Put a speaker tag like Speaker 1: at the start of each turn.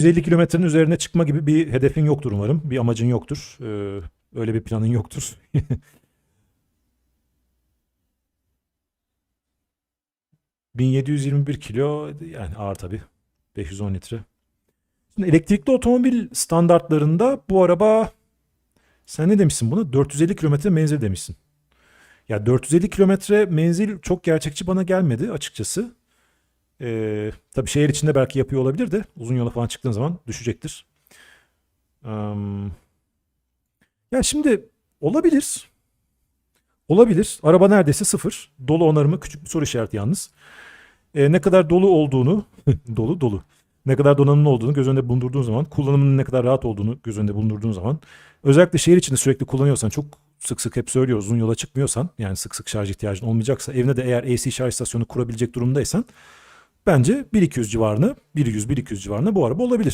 Speaker 1: 150 kilometrenin üzerine çıkma gibi bir hedefin yoktur umarım. Bir amacın yoktur. Ee, öyle bir planın yoktur. ...1721 kilo yani ağır tabii. 510 litre. Şimdi elektrikli otomobil standartlarında bu araba... Sen ne demişsin buna? 450 kilometre menzil demişsin. Ya 450 kilometre menzil çok gerçekçi bana gelmedi açıkçası. Ee, tabii şehir içinde belki yapıyor olabilir de uzun yola falan çıktığın zaman düşecektir. Am, ya şimdi olabilir. Olabilir. Araba neredeyse sıfır. Dolu onarımı küçük bir soru işareti yalnız. Ee, ne kadar dolu olduğunu, dolu dolu. Ne kadar donanımlı olduğunu göz önünde bulundurduğun zaman, kullanımının ne kadar rahat olduğunu göz önünde bulundurduğun zaman, özellikle şehir içinde sürekli kullanıyorsan, çok sık sık hep söylüyoruz, uzun yola çıkmıyorsan, yani sık sık şarj ihtiyacın olmayacaksa, evine de eğer AC şarj istasyonu kurabilecek durumdaysan, bence 1-200 civarına, 1-100-1-200 civarına bu araba olabilir.